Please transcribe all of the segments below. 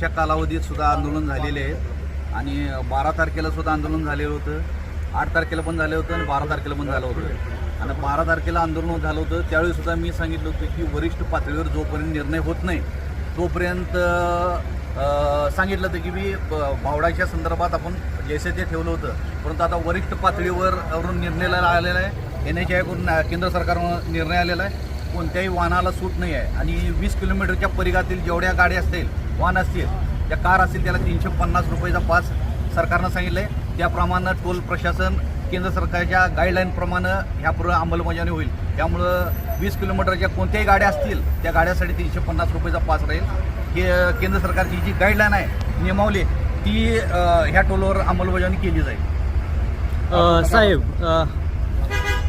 च्या कालावधीत सुद्धा आंदोलन झालेले आहेत. आणि बारा तारखेला सुद्धा आंदोलन झालेलं होतं. आठ तारखेला पण झालं होतं आणि बारा तारखेला पण झालं होतं. आणि बारा तारखेला आंदोलन झालं होतं. त्यावेळी सुद्धा मी सांगितलं होतं की वरिष्ठ पातळीवर जोपर्यंत निर्णय होत नाही तोपर्यंत सांगितलं होतं की मी ब- भावडाच्या संदर्भात आपण जैसे ते ठेवलं होतं. परंतु आता वरिष्ठ पातळीवर वरून निर्णय आलेला आहे. एन एच आयकडून केंद्र सरकारवर निर्णय आलेला आहे. कोणत्याही वाहनाला सूट नाही आहे. आणि वीस किलोमीटरच्या परिघातील जेवढ्या गाड्या असतील वाहन असतील त्या कार असतील त्याला तीनशे पन्नास रुपयेचा पास सरकारनं सांगितलं आहे त्याप्रमाणे टोल प्रशासन केंद्र सरकारच्या गाईडलाईनप्रमाणे ह्यापुढं अंमलबजावणी होईल. त्यामुळं वीस किलोमीटरच्या कोणत्याही गाड्या असतील त्या गाड्यासाठी तीनशे पन्नास रुपयेचा पास राहील. के केंद्र सरकारची जी गाईडलाईन आहे नियमावली ती ह्या टोलवर अंमलबजावणी केली जाईल. साहेब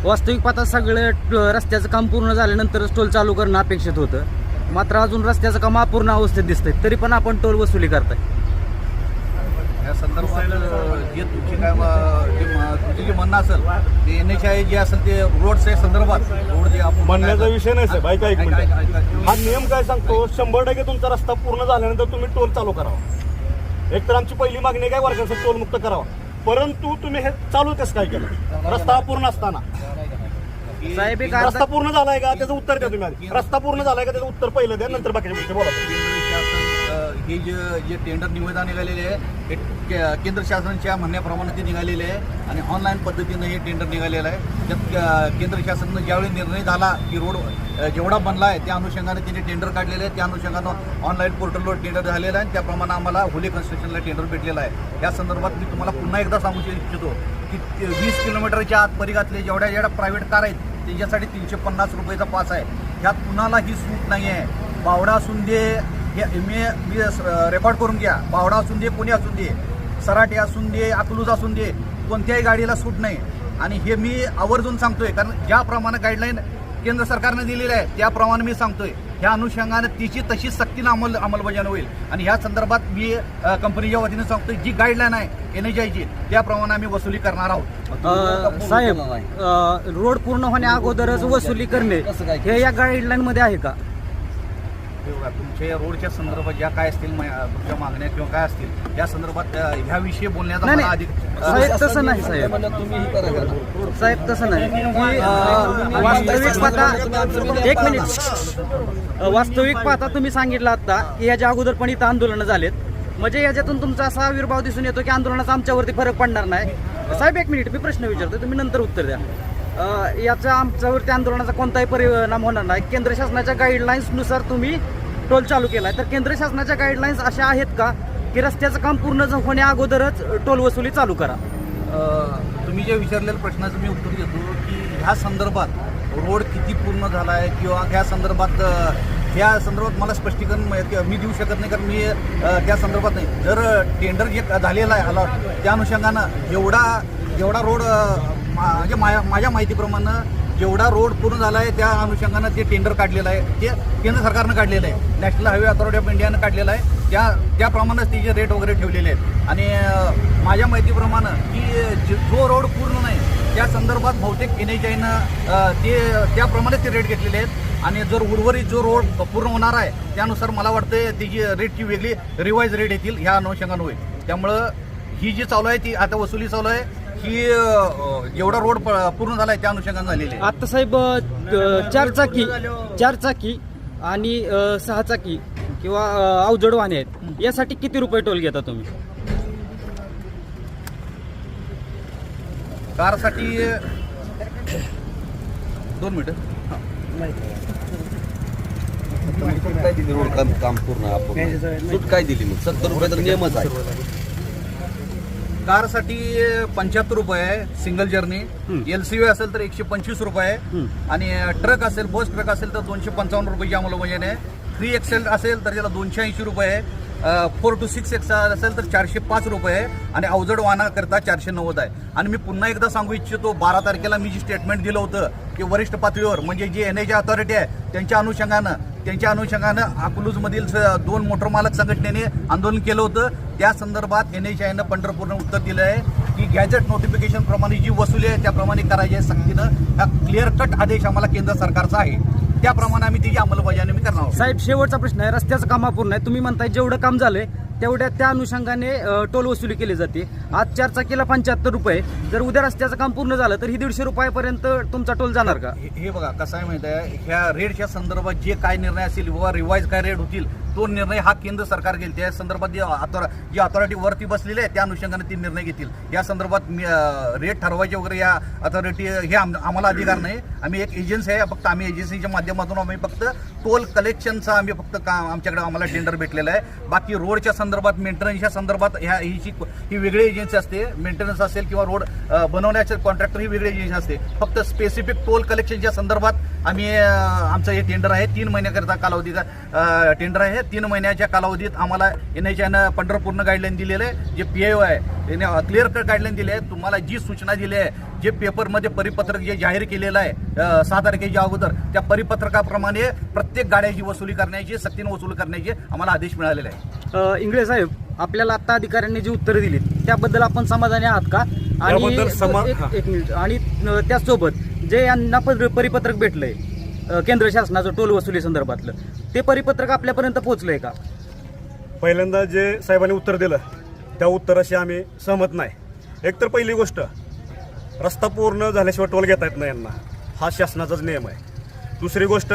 वास्तविक पाहता सगळं ट- रस्त्याचं काम पूर्ण झाल्यानंतरच टोल चालू करणं अपेक्षित होतं. मात्र अजून रस्त्याचं काम अपूर्ण अवस्थेत दिसतंय. तरी पण आपण टोल वसुली करताय. या संदर्भात अ, जे तुमची काय जे म्हणणं असेल ते एन एच आय जे असेल ते रोडच्या संदर्भात रोड जे आपण म्हणण्याचा विषय नाही साहेब. ऐका एक ऐका- मिनिट. ऐका- ऐका- हा नियम काय सांगतो? शंभर टक्के तुमचा रस्ता पूर्ण झाल्यानंतर तुम्ही टोल चालू करावा. एक तर आमची पहिली मागणी काय? वर्गाचा टोल मुक्त करावा. परंतु तुम्ही हे चालू कसं काय केलं? रस्ता अपूर्ण असताना. साहेब एक रस्ता पूर्ण झालाय का? त्याचं उत्तर द्या तुम्ही आधी. रस्ता पूर्ण झालाय का? त्याचं उत्तर पहिलं द्या नंतर बाकीच्या गोष्टी बोला. केंद्र शासन अ, हे जे जे टेंडर निविदा निघालेले आहे हे के- केंद्र शासनाच्या म्हणण्याप्रमाणे ते निघालेले आहे आणि ऑनलाईन पद्धतीनं हे टेंडर निघालेलं आहे. त्यात अ, केंद्र शासनानं ज्यावेळी निर्णय झाला की रोड अ, जेवढा बनला आहे त्या अनुषंगाने त्यांनी टेंडर काढलेले आहे त्या अनुषंगानं ऑनलाईन पोर्टलवर टेंडर झालेलं आहे आणि त्याप्रमाणे आम्हाला होली कन्स्ट्रक्शनला टेंडर भेटलेलं आहे. या संदर्भात मी तुम्हाला पुन्हा एकदा सांगू इच्छितो की ते वीस किलोमीटरच्या आत परिघातले जेवढ्या जेवढ्या प्रायव्हेट कार आहेत त्याच्यासाठी तीनशे पन्नास रुपयेचा पास आहे. ह्यात कुणालाही सूट नाही आहे बावडा असून दे हे मी मी रेकॉर्ड करून घ्या. बावडा असून दे कोणी असून दे सराटे असून दे अकलूज असून दे कोणत्याही गाडीला सूट नाही. आणि हे मी आवर्जून सांगतोय कारण ज्याप्रमाणे गाईडलाईन केंद्र सरकारने दिलेलं आहे त्याप्रमाणे मी सांगतोय. ह्या अनुषंगाने तिची तशी सक्तीनं अंमल अंमलबजावणी होईल. आणि ह्या संदर्भात मी कंपनीच्या वतीने सांगतोय जी गाईडलाईन आहे एन एच आयची त्याप्रमाणे आम्ही वसुली करणार आहोत. अ, साहेब अ, रोड पूर्ण होण्या अगोदरच वसुली करणे हे या गाईडलाईन मध्ये आहे का? तुमच्या या रोडच्या संदर्भात ज्या काय असतील मा- तुमच्या मागण्या किंवा काय असतील या संदर्भात अ, ह्या विषयी बोलण्याचा नाही मला नाही. अधिक अ, साहेब तसं नाही साहेब. साहेब तसं नाही. की अ, वास्तविक पाहता एक मिनिट. अ, वास्तविक पाहता तुम्ही सांगितलं आता की याच्या अगोदर पण इथं आंदोलनं झालेत. म्हणजे याच्यातून तुमचा असा आविर्भाव दिसून येतो की आंदोलनाचा आमच्यावरती फरक पडणार नाही. साहेब एक मिनिट मी प्रश्न विचारतो तुम्ही नंतर उत्तर द्या. याचा आमच्यावरती आंदोलनाचा कोणताही परिणाम होणार नाही. केंद्र शासनाच्या गाईडलाईन्सनुसार तुम्ही टोल चालू केलाय. तर केंद्र शासनाच्या गाईडलाईन्स अशा आहेत का की रस्त्याचं काम पूर्ण होण्या अगोदरच टोल वसुली चालू करा? तुम्ही जे विचारलेल्या प्रश्नाचं मी उत्तर देतो की ह्या संदर्भात रोड किती पूर्ण झाला आहे किंवा ह्या संदर्भात या ह्या संदर्भात मला स्पष्टीकरण मी देऊ शकत नाही कारण मी त्या संदर्भात नाही. जर टेंडर जे झालेला आहे आला त्या अनुषंगानं जेवढा जेवढा रोड मा- म्हणजे माझ्या माझ्या माहितीप्रमाणे जेवढा रोड पूर्ण झाला आहे त्या अनुषंगानं ते टेंडर काढलेलं आहे ते केंद्र सरकारनं काढलेलं आहे. नॅशनल हायवे अथॉरिटी ऑफ इंडियानं काढलेलं आहे. त्या त्याप्रमाणेच जे रेट वगैरे ठेवलेले आहेत. आणि माझ्या माहितीप्रमाणे की जो रोड पूर्ण नाही त्या संदर्भात बहुतेक एन एच आयनं ते त्याप्रमाणे ते रेट घेतलेले आहेत. आणि जर उर्वरित जो रोड पूर्ण होणार आहे त्यानुसार मला वाटतं त्याची रेटची वेगळी रिवाईज रेट येतील ह्या अनुषंगानं होईल. त्यामुळं ही जी चालू आहे ती आता वसुली चालू आहे ही अं, जेवढा रोड पूर्ण झाला आहे त्या अनुषंगानं झालेली आहे. आता साहेब अ, चार चाकी चार चाकी आणि अ, सहा चाकी किंवा अवजड वाहने आहेत यासाठी किती रुपये टोल घेता तुम्ही? कारसाठी दोन मिनिटं. सूट काय दिली रोड काम काम पूर्ण सूट काय दिली मग? सत्तर रुपये तर नियमच आहे. कारसाठी पंच्याहत्तर रुपये आहे सिंगल जर्नी एल सी असेल तर एकशे पंचवीस रुपये आहे. आणि ट्रक असेल बस ट्रक असेल तर दोनशे पंचावन्न रुपयाची अंमलबजावणी आहे. थ्री एक्सेल असेल तर त्याला दोनशे ऐंशी रुपये आहे. फोर टू सिक्स एक्स असेल तर चारशे पाच रुपये आहे. आणि अवजड वाहनाकरता चारशे नव्वद आहे. आणि मी पुन्हा एकदा सांगू इच्छितो बारा तारखेला मी जी स्टेटमेंट दिलं होतं की वरिष्ठ पातळीवर म्हणजे जी एन एच अथॉरिटी आहे त्यांच्या अनुषंगानं त्यांच्या अनुषंगानं अकलूजमधील स- दोन मोटर मालक संघटनेने आंदोलन केलं होतं. त्या संदर्भात एन एच आयनं पंढरपूरनं उत्तर दिलं आहे की गॅजेट नोटिफिकेशन प्रमाणे जी वसुली आहे त्याप्रमाणे करायची आहे सक्तीनं. हा क्लिअर कट आदेश आम्हाला केंद्र सरकारचा आहे. त्याप्रमाणे आम्ही त्याची अंमलबजावणी करणार साहेब शेवटचा प्रश्न आहे रस्त्याचं काम अपूर्ण आहे. तुम्ही म्हणताय जेवढं काम झालंय तेवढ्या त्या अनुषंगाने टोल वसुली केली जाते. आज चार चाकीला पंच्याहत्तर रुपये. जर उद्या रस्त्याचं काम पूर्ण झालं तर ही दीडशे रुपयापर्यंत तुमचा टोल जाणार का? हे बघा कसं आहे माहिती आहे? ह्या रेटच्या संदर्भात जे काय निर्णय असतील किंवा रिवाईज काय रेट होतील तो निर्णय हा केंद्र सरकार घेईल. त्या संदर्भात जे अथॉर जी अथॉरिटी वरती बसलेली आहे त्या अनुषंगाने ते निर्णय घेतील. या संदर्भात मी, रेट ठरवायचे वगैरे या अथॉरिटी हे आम- आम्हाला अधिकार नाही. आम्ही एक एजन्सी आहे फक्त आम्ही एजन्सीच्या माध्यमातून आम्ही फक्त टोल कलेक्शनचा आम्ही फक्त काम आमच्याकडे आम्हाला टेंडर भेटलेला आहे. बाकी रोडच्या संदर्भात संदर्भात मेंटेनन्सच्या संदर्भात ह्या ही ही वेगळी एजन्सी असते. मेंटेनन्स असेल किंवा रोड बनवण्याचे कॉन्ट्रॅक्टर ही वेगळी एजन्सी असते. फक्त स्पेसिफिक टोल कलेक्शनच्या संदर्भात आम्ही आमचं हे टेंडर आहे. तीन महिन्याकरिता कालावधीचा टेंडर आहे. तीन महिन्याच्या कालावधीत आम्हाला एन एच आयनं पंढरपूरनं गाईडलाईन दिलेलं आहे. जे पी आय आहे त्याने क्लिअर कट गाईडलाईन दिली आहे तुम्हाला जी सूचना दिली आहे जे पेपरमध्ये परिपत्रक जे जाहीर केलेलं आहे सहा तारखेच्या अगोदर त्या परिपत्रकाप्रमाणे प्रत्येक गाड्याची वसुली करण्याची सक्तीनं वसूल करण्याचे आम्हाला आदेश मिळालेले आहे इंगळे साहेब आपल्याला आता अधिकाऱ्यांनी जी उत्तरं दिलीत त्याबद्दल आपण समाधानी आहात का? त्याबद्दल समा- एक- हा. एक मिनिट. आणि त्याचसोबत जे यांना पर- परिपत्रक भेटलंय केंद्र शासनाचं टोल वसुली संदर्भातलं ते परिपत्रक आपल्यापर्यंत पोहोचलंय का? पहिल्यांदा जे साहेबांनी उत्तर दिलं त्या उत्तराशी आम्ही सहमत नाही. एक तर पहिली गोष्ट रस्ता पूर्ण झाल्याशिवाय टोल घेता येत नाही यांना. हा शासनाचाच नियम आहे. दुसरी गोष्ट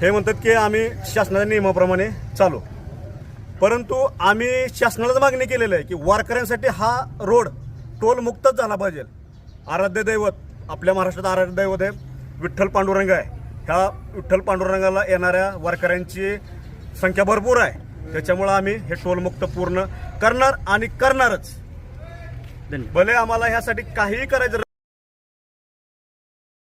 हे म्हणतात की आम्ही शासनाच्या नियमाप्रमाणे चालू. परंतु आम्ही शासनालाच मागणी केलेली आहे की वारकऱ्यांसाठी हा रोड टोलमुक्तच झाला पाहिजे. आराध्य दैवत आपल्या महाराष्ट्रात आराध्य दैवत आहे विठ्ठल पांडुरंग आहे. ह्या विठ्ठल पांडुरंगाला येणाऱ्या वारकऱ्यांची संख्या भरपूर आहे. त्याच्यामुळं आम्ही हे टोलमुक्त पूर्ण करणार आणि करणारच. भले आम्हाला ह्यासाठी काहीही करायचं